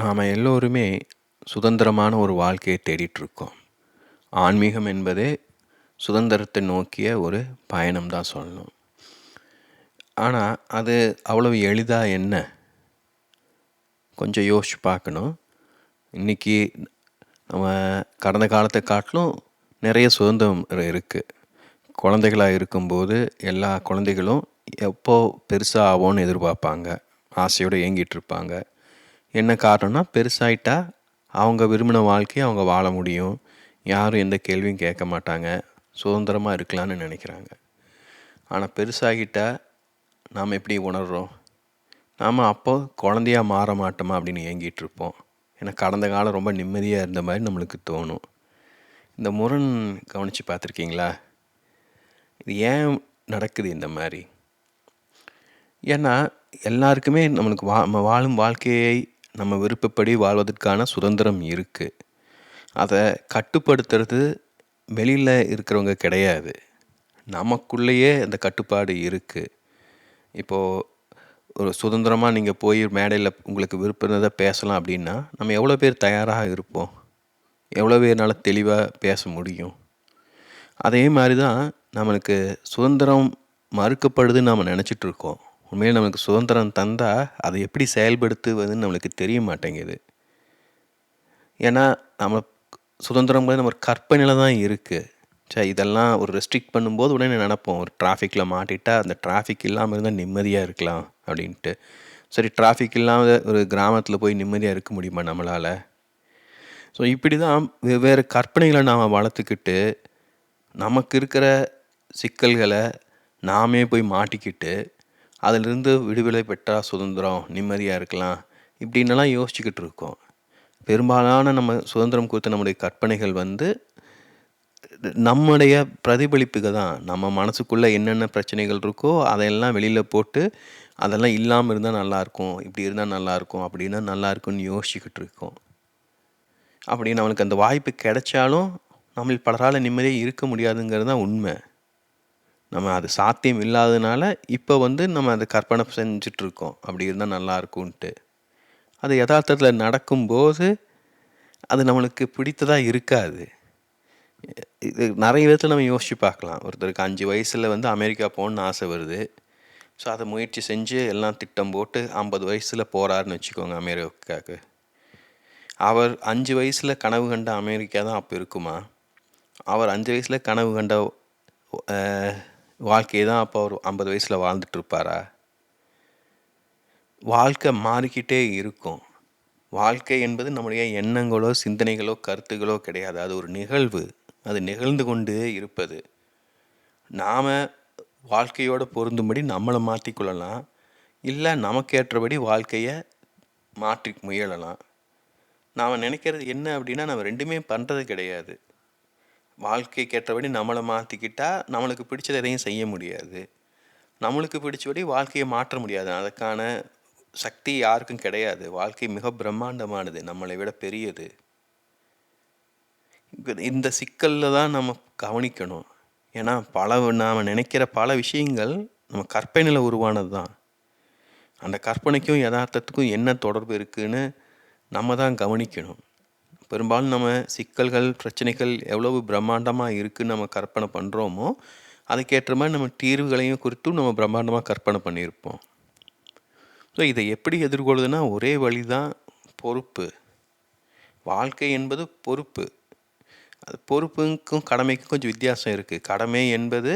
நாம் எல்லோருமே சுதந்திரமான ஒரு வாழ்க்கையை தேடிட்டுருக்கோம். ஆன்மீகம் என்பதே சுதந்திரத்தை நோக்கிய ஒரு பயணம் தான் சொல்லணும். ஆனால் அது அவ்வளவு எளிதாக என்ன? கொஞ்சம் யோசிச்சு பார்க்கணும். இன்றைக்கி நம்ம கடந்த காலத்தை காட்டிலும் நிறைய சுதந்திரம் இருக்குது குழந்தைகளாக இருக்கும்போது எல்லா குழந்தைகளும் எப்போ பெருசாக ஆகும்னு எதிர்பார்ப்பாங்க. ஆசையோடு ஏங்கிட்டு இருப்பாங்க என்ன காரணம்னா பெருசாயிட்டா அவங்க விரும்பின வாழ்க்கையை அவங்க வாழ முடியும். யாரும் எந்த கேள்வியும் கேட்க மாட்டாங்க. சுதந்திரமாக இருக்கலாம்னு நினைக்கிறாங்க. ஆனால் பெருசாகிட்டால் நாம் எப்படி உணர்கிறோம் நாம் அப்போ குழந்தையா மாற மாட்டோமா அப்படின்னு ஏங்கிட்டிருப்போம் ஏன்னா கடந்த காலம் ரொம்ப நிம்மதியாக இருந்த மாதிரி நம்மளுக்கு தோணும். இந்த முரண் கவனித்து பார்த்துருக்கீங்களா? இது ஏன் நடக்குது இந்த மாதிரி? ஏன்னா எல்லாருக்குமே நம்மளுக்கு வா நம்ம வாழும் வாழ்க்கையை நம்ம விருப்பப்படி வாழ்வதற்கான சுதந்திரம் இருக்குது அதை கட்டுப்படுத்துறது வெளியில் இருக்கிறவங்க கிடையாது. நமக்குள்ளேயே அந்த கட்டுப்பாடு இருக்குது இப்போது ஒரு சுதந்திரமாக நீங்கள் போய் மேடையில் உங்களுக்கு விருப்பதை பேசலாம் அப்படின்னா நம்ம எவ்வளோ பேர் தயாராக இருப்போம்? எவ்வளோ பேர்னால தெளிவாக பேச முடியும்? அதே மாதிரி தான் நம்மளுக்கு சுதந்திரம் மறுக்கப்படுதுன்னு நாம் நினச்சிட்ருக்கோம் உண்மையில் நம்மளுக்கு சுதந்திரம் தந்தால் அதை எப்படி செயல்படுத்துவதுன்னு நம்மளுக்கு தெரிய மாட்டேங்குது. ஏன்னா நம்ம சுதந்திரங்கிறது நம்ம ஒரு கற்பனையில் தான் இருக்குது சரி இதெல்லாம் ஒரு ரெஸ்ட்ரிக்ட் பண்ணும்போது உடனே நினப்போம்? ஒரு டிராஃபிக்கில் மாட்டிட்டால் அந்த டிராஃபிக் இல்லாமல் இருந்தால் நிம்மதியாக இருக்கலாம் அப்படின்ட்டு. சரி டிராஃபிக் இல்லாமல் ஒரு கிராமத்தில் போய் நிம்மதியாக இருக்க முடியுமா நம்மளால்? ஸோ இப்படி தான் வெவ்வேறு கற்பனைகளை நாம் வளர்த்துக்கிட்டு நமக்கு இருக்கிற சிக்கல்களை நாமே போய் மாட்டிக்கிட்டு அதிலிருந்து விடுதலை பெற்றால் சுதந்திரம் நிம்மதியாக இருக்கலாம் இப்படின்னலாம் யோசிச்சுக்கிட்டு இருக்கோம். பெரும்பாலான நம்ம சுதந்திரம் குறித்த நம்முடைய கற்பனைகள் வந்து நம்முடைய பிரதிபலிப்புகள் தான். நம்ம மனசுக்குள்ளே என்னென்ன பிரச்சனைகள் இருக்கோ அதையெல்லாம் வெளியில் போட்டு அதெல்லாம் இல்லாமல் இருந்தால் நல்லாயிருக்கும் இப்படி இருந்தால் நல்லாயிருக்கும் அப்படின்னா நல்லாயிருக்கும்னு யோசிச்சுக்கிட்டு இருக்கோம். அப்படி நம்மளுக்கு அந்த வாய்ப்பு கிடைச்சாலும் நம்ம பலரால் நிம்மதியாக இருக்க முடியாதுங்கிறது தான் உண்மை. நம்ம அது சாத்தியம் இல்லாததுனால இப்போ வந்து நம்ம அதை கற்பனை செஞ்சிட்ருக்கோம். அப்படி இருந்தால் நல்லா இருக்கும்ன்ட்டு. அது யதார்த்தத்தில் நடக்கும்போது அது நம்மளுக்கு பிடித்ததாக இருக்காது. இது நிறைய விதத்தில் நம்ம யோசித்து பார்க்கலாம். ஒருத்தருக்கு அஞ்சு வயசில் வந்து அமெரிக்கா போகணுன்னு ஆசை வருது. ஸோ அதை முயற்சி செஞ்சு எல்லாம் திட்டம் போட்டு ஐம்பது வயசில் போகிறாருன்னு வச்சுக்கோங்க அமெரிக்காவுக்கு. அவர் அஞ்சு வயசில் கனவு கண்ட அமெரிக்கா தான் அப்போ இருக்குமா? அவர் அஞ்சு வயசில் கனவு கண்ட வாழ்க்கையை தான் அப்போ ஒரு ஐம்பது வயசில் வாழ்ந்துட்டுருப்பாரா? வாழ்க்கை மாறிக்கிட்டே இருக்கும். வாழ்க்கை என்பது நம்முடைய எண்ணங்களோ சிந்தனைகளோ கருத்துகளோ கிடையாது. அது ஒரு நிகழ்வு. அது நிகழ்ந்து கொண்டே இருப்பது. நாம் வாழ்க்கையோடு பொருந்தும்படி நம்மளை மாற்றிக்கொள்ளலாம் இல்லை நமக்கேற்றபடி வாழ்க்கையை மாற்றி முயலலாம். நாம் நினைக்கிறது என்ன அப்படின்னா நம்ம ரெண்டுமே பண்ணுறது கிடையாது. வாழ்க்கைக்கு ஏற்றபடி நம்மளை மாற்றிக்கிட்டால் நம்மளுக்கு பிடிச்சது எதையும் செய்ய முடியாது. நம்மளுக்கு பிடிச்சபடி வாழ்க்கையை மாற்ற முடியாது. அதுக்கான சக்தி யாருக்கும் கிடையாது. வாழ்க்கை மிக பிரம்மாண்டமானது. நம்மளை விட பெரியது. இந்த சிக்கலில் தான் நம்ம கவனிக்கணும். ஏன்னா பல நாம் நினைக்கிற பல விஷயங்கள் நம்ம கற்பனையில் உருவானது தான். அந்த கற்பனைக்கும் யதார்த்தத்துக்கும் என்ன தொடர்பு இருக்குதுன்னு நம்ம தான் கவனிக்கணும். பெரும்பாலும் நம்ம சிக்கல்கள் பிரச்சனைகள் எவ்வளவு பிரம்மாண்டமாக இருக்குதுன்னு நம்ம கற்பனை பண்ணுறோமோ அதுக்கேற்ற மாதிரி நம்ம தீர்வுகளையும் குறித்தும் நம்ம பிரம்மாண்டமாக கற்பனை பண்ணியிருப்போம். ஸோ இதை எப்படி எதிர்கொள்ளுதுன்னா ஒரே வழி தான் பொறுப்பு. வாழ்க்கை என்பது பொறுப்பு. அது பொறுப்புக்கும் கடமைக்கும் கொஞ்சம் வித்தியாசம் இருக்குது கடமை என்பது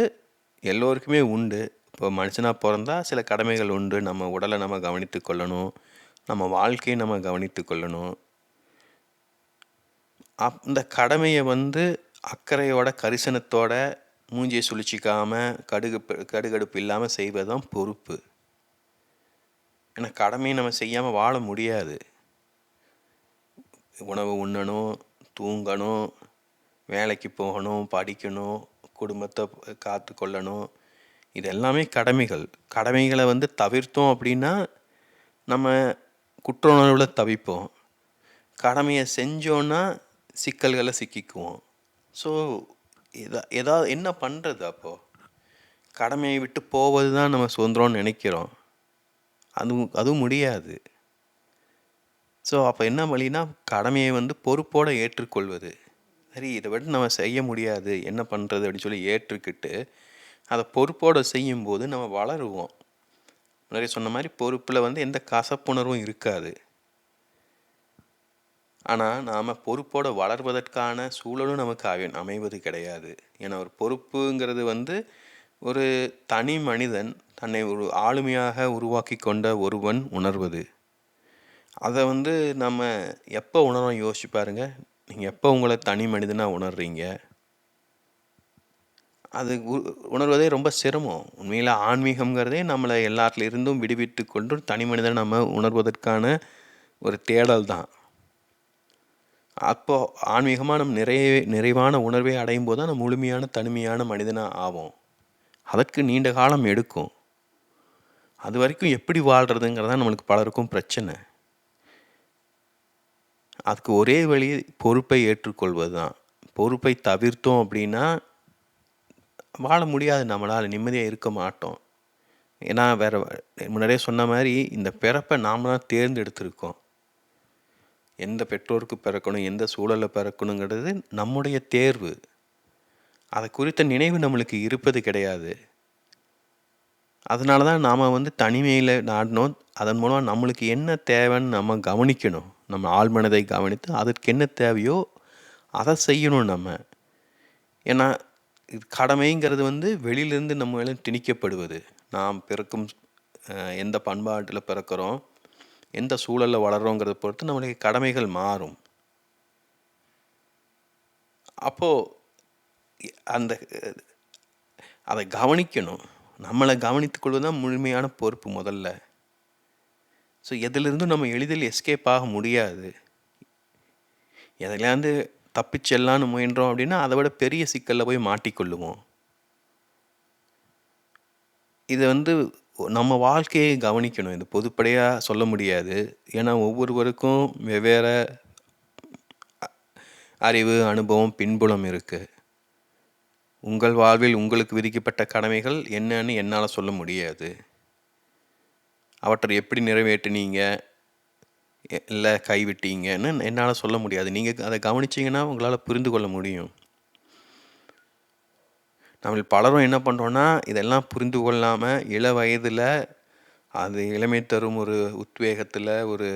எல்லோருக்குமே உண்டு. இப்போ மனுஷனாக பிறந்தா சில கடமைகள் உண்டு. நம்ம உடலை நம்ம கவனித்து கொள்ளணும். நம்ம வாழ்க்கையை நம்ம கவனித்து கொள்ளணும். அப் கடமையை வந்து அக்கறையோட கரிசனத்தோட மூஞ்சியை சுழிச்சிக்காமல் கடுகு கடுகடுப்பு இல்லாமல் செய்வது தான் பொறுப்பு. ஏன்னா கடமையை நம்ம செய்யாமல் வாழ முடியாது. உணவு உண்ணணும் தூங்கணும் வேலைக்கு போகணும் படிக்கணும் குடும்பத்தை காத்து கொள்ளணும். இது எல்லாமே கடமைகள். கடமைகளை வந்து தவிர்த்தோம் அப்படின்னா நம்ம குற்ற உணர்வில் தவிப்போம். கடமையை செஞ்சோன்னா சிக்கல்களை சிக்கிக்குவோம். ஸோ எதா எதாவது என்ன பண்ணுறது அப்போது கடமையை விட்டு போவது தான் நம்ம சுதந்திரம்னு நினைக்கிறோம். அதுவும் அதுவும் முடியாது. ஸோ அப்போ என்ன வழின்னா கடமையை வந்து பொறுப்போடு ஏற்றுக்கொள்வது. சரி இதை விட நம்ம செய்ய முடியாது என்ன பண்ணுறது அப்படின்னு சொல்லி ஏற்றுக்கிட்டு அதை பொறுப்போடு செய்யும்போது நம்ம வளருவோம். முன்னாடி சொன்ன மாதிரி பொறுப்பில் வந்து எந்த கசப்புணர்வும் இருக்காது. ஆனால் நாம் பொறுப்போடு வளர்வதற்கான சூழலும் நமக்கு அமைவது கிடையாது. ஏன்னா ஒரு பொறுப்புங்கிறது வந்து ஒரு தனி மனிதன் தன்னை ஒரு ஆளுமையாக உருவாக்கி கொண்ட ஒருவன் உணர்வது. அதை வந்து நம்ம எப்போ உணரோம் யோசிச்சு பாருங்கள் நீங்கள் எப்போ உங்களை தனி மனிதனாக உணர்றீங்க? அது உ- உணர்வதே ரொம்ப சிரமம். உண்மையில் ஆன்மீகம்ங்கிறதே நம்மளை எல்லாத்துலேருந்தும் விடுவிட்டு கொண்டு தனி மனிதனை நம்ம உணர்வதற்கான ஒரு தேடல் தான் அப்போ ஆன்மீகமாக நம்ம நிறைய நிறைவான உணர்வை அடையும் போது தான் நம்ம முழுமையான தனிமையான மனிதனாக ஆவோம். அதற்கு நீண்ட காலம் எடுக்கும். அது வரைக்கும் எப்படி வாழ்கிறதுங்கிறதா நம்மளுக்கு பலருக்கும் பிரச்சனை. அதுக்கு ஒரே வழி பொறுப்பை ஏற்றுக்கொள்வது தான். பொறுப்பை தவிர்த்தோம் அப்படின்னா வாழ முடியாது நம்மளால் நிம்மதியாக இருக்க மாட்டோம். ஏன்னா வேறு முன்னாடியே சொன்ன மாதிரி இந்த பிறப்பை நாம் தான் தேர்ந்தெடுத்திருக்கோம். எந்த பெற்றோருக்கு பிறக்கணும் எந்த சூழலில் பிறக்கணுங்கிறது நம்முடைய தேர்வு. அதை குறித்த நினைவு நம்மளுக்கு இருப்பது கிடையாது. அதனால தான் நாம் வந்து தனிமையில் நாடணும். அதன் மூலமாக நம்மளுக்கு என்ன தேவைன்னு நம்ம கவனிக்கணும். நம்ம ஆழ்மனதை கவனித்து அதற்கு என்ன தேவையோ அதை செய்யணும் நம்ம. ஏன்னா இது கடமைங்கிறது வந்து வெளியிலேருந்து நம்ம மேலே திணிக்கப்படுவது. நாம் பிறக்கும் எந்த பண்பாட்டில் பிறக்கிறோம் எந்த சூழலில் வளர்கிறோங்கிறத பொறுத்து நம்மளுக்கு கடமைகள் மாறும். அப்போது அந்த அதை கவனிக்கணும். நம்மளை கவனித்துக்கொள்வது தான் முழுமையான பொறுப்பு முதல்ல. ஸோ எதிலிருந்தும் நம்ம எளிதில் எஸ்கேப் ஆக முடியாது. எதுலேருந்து தப்பிச்செல்லான்னு முயன்றோம் அப்படின்னா அதை விட பெரிய சிக்கலில் போய் மாட்டிக்கொள்ளுவோம். இதை வந்து நம்ம வாழ்க்கையை கவனிக்கணும். இது பொதுப்படையாக சொல்ல முடியாது. ஏன்னா ஒவ்வொருவருக்கும் வெவ்வேறு அறிவு அனுபவம் பின்புலம் இருக்குது உங்கள் வாழ்வில் உங்களுக்கு விதிக்கப்பட்ட கடமைகள் என்னன்னு என்னால் சொல்ல முடியாது. அவற்றை எப்படி நிறைவேற்றினீங்க? இல்லை கைவிட்டீங்கன்னு என்னால் சொல்ல முடியாது. நீங்கள் அதை கவனிச்சீங்கன்னா உங்களால் புரிந்து கொள்ள முடியும். நம்ம பலரும் என்ன பண்ணுறோன்னா இதெல்லாம் புரிந்து கொள்ளாமல் இள வயதில் அது இளமை தரும் ஒரு உத்வேகத்தில் ஒரு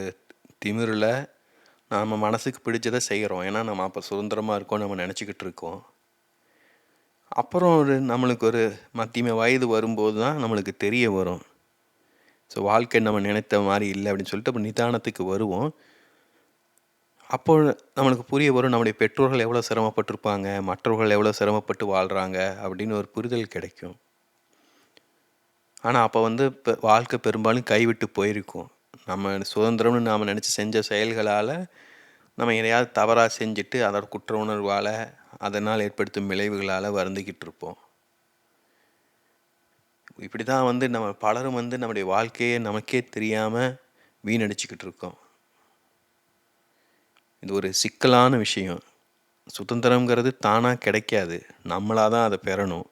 திமிரில் நம்ம மனசுக்கு பிடிச்சதை செய்கிறோம் ஏன்னா நம்ம அப்போ சுதந்திரமாக இருக்கோம் நம்ம நினச்சிக்கிட்டு இருக்கோம். அப்புறம் ஒரு நம்மளுக்கு ஒரு மத்தியம வயது வரும்போது தான் நம்மளுக்கு தெரிய வரும். ஸோ வாழ்க்கை நம்ம நினைத்த மாதிரி இல்லை அப்படின்னு சொல்லிட்டு அப்போ நிதானத்துக்கு வருவோம். அப்போ நம்மளுக்கு புரிய வரும் நம்முடைய பெற்றோர்கள் எவ்வளோ சிரமப்பட்டிருப்பாங்க மற்றவர்கள் எவ்வளோ சிரமப்பட்டு வாழ்கிறாங்க அப்படின்னு ஒரு புரிதல் கிடைக்கும். ஆனால் அப்போ வந்து இப்போ வாழ்க்கை பெரும்பாலும் கைவிட்டு போயிருக்கும். நம்ம சுதந்திரம்னு நாம் நினச்சி செஞ்ச செயல்களால் நம்ம எதையாவது தவறாக செஞ்சுட்டு அதோட குற்ற உணர்வால் அதனால் ஏற்படுத்தும் விளைவுகளால் வருந்திக்கிட்டு இருப்போம். இப்படி தான் வந்து நம்ம பலரும் வந்து நம்முடைய வாழ்க்கையை நமக்கே தெரியாமல் வீணடிச்சுக்கிட்டு இருக்கோம். இது ஒரு சிக்கலான விஷயம். சுதந்திரம்ங்கிறது தானாக கிடைக்காது. நம்மளாக தான் அதை பெறணும்.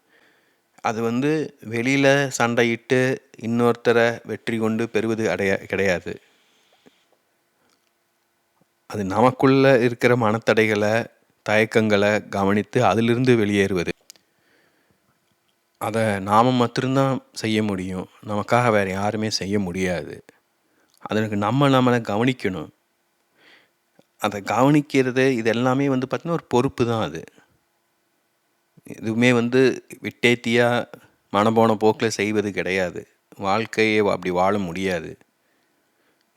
அது வந்து வெளியில் சண்டையிட்டு இன்னொருத்தரை வெற்றி கொண்டு பெறுவது அடைய கிடையாது. அது நமக்குள்ளே இருக்கிற மனத்தடைகளை தயக்கங்களை கவனித்து அதிலிருந்து வெளியேறுவது. அதை நாம் மட்டும்தான் செய்ய முடியும். நமக்காக வேறு யாருமே செய்ய முடியாது. அதற்கு நம்ம நம்மளை கவனிக்கணும். அதை கவனிக்கிறது இது எல்லாமே வந்து பார்த்திங்கன்னா ஒரு பொறுப்பு தான் அது. எதுவுமே வந்து விட்டேத்தியாக மனபோன போக்கில் செய்வது கிடையாது. வாழ்க்கையை அப்படி வாழ முடியாது.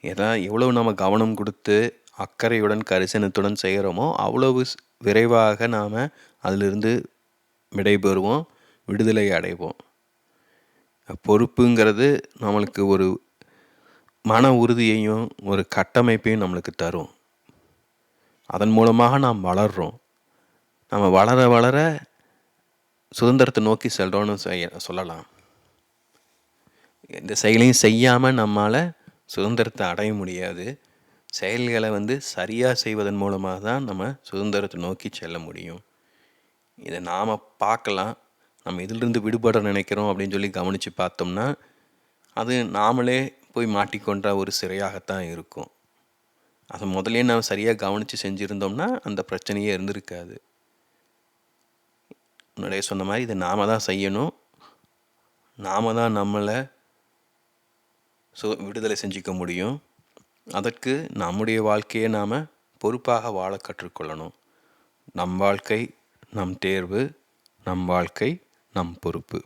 ஏன்னா எவ்வளவு நம்ம கவனம் கொடுத்து அக்கறையுடன் கரிசனத்துடன் செய்கிறோமோ அவ்வளவு விரைவாக நாம் அதிலிருந்து விடைபெறுவோம் விடுதலை அடைவோம். பொறுப்புங்கிறது நம்மளுக்கு ஒரு மன உறுதியையும் ஒரு கட்டமைப்பையும் நம்மளுக்கு தரும். அதன் மூலமாக நாம் வளர்கிறோம் நம்ம வளர வளர சுதந்திரத்தை நோக்கி செல்றோம்னு செய்ய சொல்லலாம். எந்த செயலையும் செய்யாமல் நம்மால் சுதந்திரத்தை அடைய முடியாது. செயல்களை வந்து சரியாக செய்வதன் மூலமாக தான் நம்ம சுதந்திரத்தை நோக்கி செல்ல முடியும். இதை நாம் பார்க்கலாம். நம்ம இதிலிருந்து விடுபட நினைக்கிறோம் அப்படின்னு சொல்லி கவனித்து பார்த்தோம்னா அது நாமளே போய் மாட்டிக்கொண்ட ஒரு சிறையாகத்தான் இருக்கும். அதை முதலே நாம் சரியாக கவனித்து செஞ்சுருந்தோம்னா அந்த பிரச்சனையே இருந்திருக்காது. முன்னாடியே சொன்ன மாதிரி இதை நாம தான் செய்யணும். நாம தான் நம்மளை சு விடுதலை செஞ்சுக்க முடியும். அதற்கு நம்முடைய வாழ்க்கையை நாம் பொறுப்பாக வாழ கற்றுக்கொள்ளணும். நம் வாழ்க்கை நம் தேர்வு நம் வாழ்க்கை நம் பொறுப்பு.